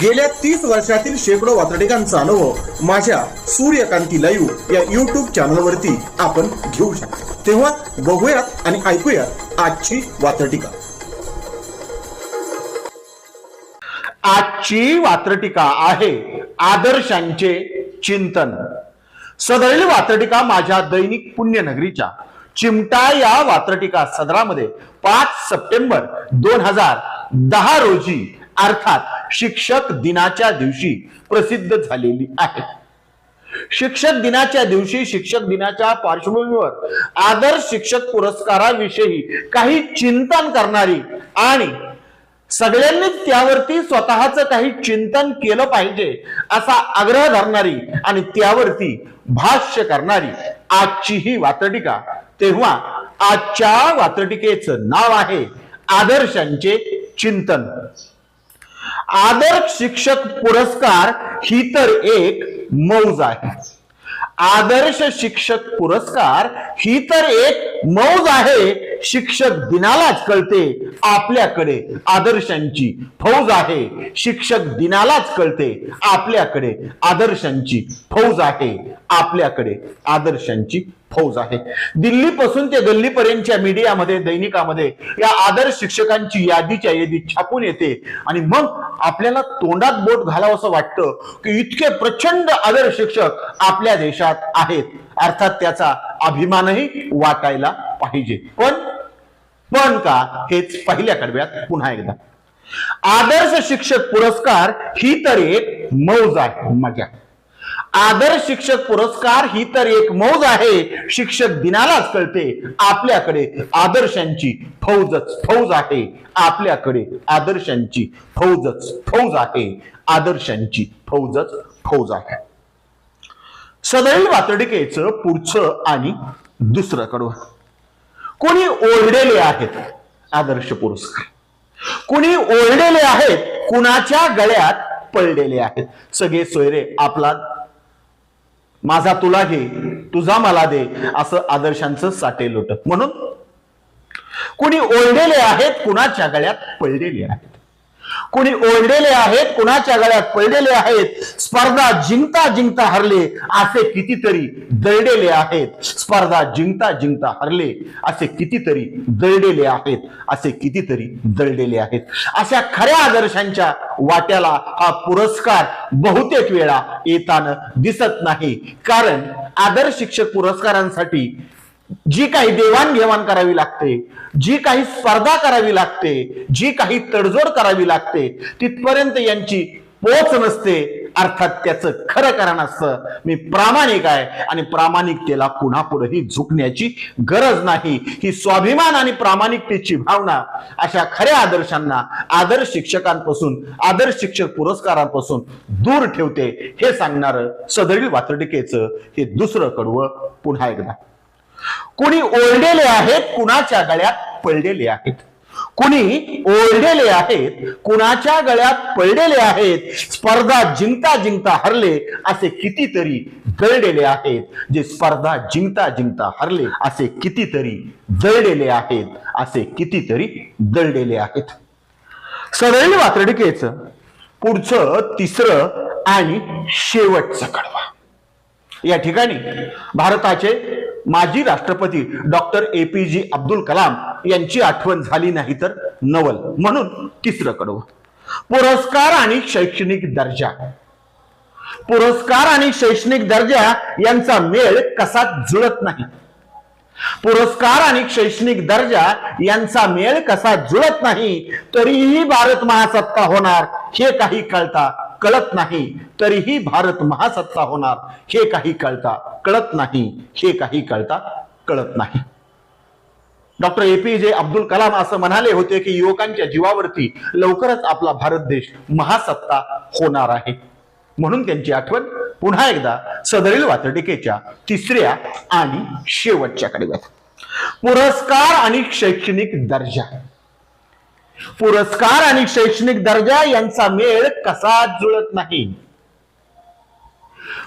गेल्या तीस वर्षातील शेकडो वातडिकांचा अनुभव माझ्या सूर्यकांती लाईव्ह या युट्यूब चॅनलवरती आपण घेऊ शकतो. तेव्हा बघूयात आणि ऐकूयात आजची वातटिका आजची वात्रटिका आहे आदर्शांचे चिंतन. सदैल वात्रटिका माझ्या दैनिक पुण्यनगरीच्या चिमटा या वात्रटिका सदरामध्ये पाच सप्टेंबर दोन हजार दहा रोजी अर्थात शिक्षक दिनाच्या दिवशी प्रसिद्ध झालेली आहे. शिक्षक दिनाच्या दिवशी शिक्षक दिनाच्या पार्श्वभूमीवर आदर्श शिक्षक पुरस्काराविषयी काही चिंतन करणारी आणि सगळ्यांनी त्यावरती स्वतःच काही चिंतन केलं पाहिजे असा आग्रह धरणारी आणि त्यावरती भाष्य करणारी आजची ही वातटिका तेव्हा आजच्या वातटिकेचं नाव आहे आदर्शांचे चिंतन. आदर्श शिक्षक पुरस्कार ही तर एक मौज आहे. आदर्श शिक्षक पुरस्कार ही तर एक मौज आहे. शिक्षक दिनालाच कळते आपल्याकडे आदर्शांची फौज आहे. शिक्षक दिनालाच कळते आपल्याकडे आदर्शांची फौज आहे. आपल्याकडे आदर्शांची फौज आहे. दिल्लीपासून ते गल्लीपर्यंतच्या मीडियामध्ये दैनिकामध्ये या आदर्श शिक्षकांची यादीच्या यादी छापून येते. आणि मग आपल्याला तोंडात बोट घालावं असं वाटतं की इतके प्रचंड आदर्श शिक्षक आपल्या देशात आहेत. अर्थात त्याचा अभिमानही वाटायला पाहिजे. पण पण का? हेच पहिल्या कडव्यात पुन्हा एकदा. आदर्श शिक्षक पुरस्कार ही तर एक मौज आहे मजा. आदर्श शिक्षक पुरस्कार ही तर एक मौज आहे. शिक्षक दिनालाच कळते. आपल्याकडे आदर्शांची फौजच फौज आहे. आपल्याकडे आदर्शांची फौजच फौज आहे. आदर्शांची फौजच फौज आहे. सदैव वातडिकेचं पुढचं आणि दुसरं कडवं. कोणी ओरडेले आहेत? आदर्श पुरस्कार. कुणी ओरडेले आहेत? कुणाच्या गळ्यात पडलेले आहेत? सगळे सोयरे आपला माझा तुला घे तुझा मला दे असं आदर्शांचं साठे लोटत. म्हणून कुणी ओढलेले आहेत कुणाच्या गळ्यात पडलेले आहेत. कुणी ओरडेले आहेत कुणाच्या गळ्यात पडलेले आहेत स्पर्धा जिंकता जिंकता हरले असे कितीतरी दळलेले आहेत. स्पर्धा जिंकता जिंकता हरले असे कितीतरी दळलेले आहेत असे कितीतरी दळलेले आहेत. अशा खऱ्या आदर्शांच्या वाट्याला हा पुरस्कार बहुतेक वेळा येताना दिसत नाही. कारण आदर्श शिक्षक पुरस्कारांसाठी जी काही देवाणघेवाण करावी लागते जी काही स्पर्धा करावी लागते जी काही तडजोड करावी लागते तिथपर्यंत यांची पोच नसते. अर्थात त्याचं खरं कारण असतं मी प्रामाणिक आहे आणि प्रामाणिकतेला पुन्हा झुकण्याची गरज नाही. ही स्वाभिमान आणि प्रामाणिकतेची भावना अशा खऱ्या आदर्शांना आदर्श शिक्षकांपासून आदर्श शिक्षक पुरस्कारांपासून दूर ठेवते. हे सांगणारं सदरील वातडिकेचं हे दुसरं कडवं पुन्हा एकदा. कुणी ओरडेले आहेत कुणाच्या गळ्यात पडलेले आहेत? कुणी ओरडेले आहेत कुणाच्या गळ्यात पडलेले आहेत? स्पर्धा जिंकता जिंकता हरले असे कितीतरी जळलेले आहेत. जे स्पर्धा जिंकता जिंकता हरले असे कितीतरी जळलेले आहेत असे कितीतरी जळलेले आहेत. सदैव वात्रडिकेच पुढचं तिसरं आणि शेवटचं कडवा. या ठिकाणी भारताचे माजी राष्ट्रपती doctor A P J Abdul Kalam यांची आठवण झाली नाही तर नवल. म्हणून तिसरं कडव. पुरस्कार आणि शैक्षणिक दर्जा. पुरस्कार आणि शैक्षणिक दर्जा यांचा मेळ कसा जुळत नाही. पुरस्कार आणि शैक्षणिक दर्जा यांचा मेळ कसा जुळत नाही तरीही भारत महासत्ता होणार हे काही कळता कळत नाही तरीही भारत महासत्ता होणार हे काही कळता कळत नाही हे काही कळता कळत नाही. डॉक्टर ए पी जे अब्दुल कलाम असं म्हणाले होते की युवकांच्या जीवावरती लवकरच आपला भारत देश महासत्ता होणार आहे. म्हणून त्यांची आठवण पुन्हा एकदा सदरील वातडिकेच्या तिसऱ्या आणि शेवटच्या कडव्यात पुरस्कार आणि शैक्षणिक दर्जा. पुरस्कार आणि शैक्षणिक दर्जा यांचा मेळ कसा जुळत नाही?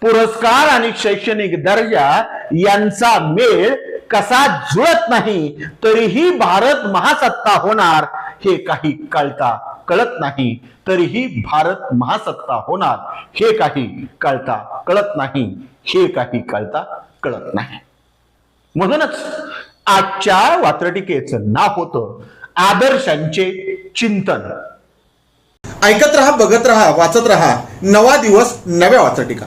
पुरस्कार आणि शैक्षणिक दर्जा यांचा मेळ कसा जुळत नाही तरीही भारत महासत्ता होणार हे काही कळता कळत नाही. तरीही भारत महासत्ता होणार हे काही कळता कळत नाही. हे काही कळता कळत नाही. म्हणूनच आजच्या वात्रटिकेचं नाव होतं आदर्शांचे चिंतन. ऐकत रहा बघत रहा वाचत रहा. नवा दिवस नव्या वाचटिका.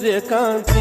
সূর্যকান্তি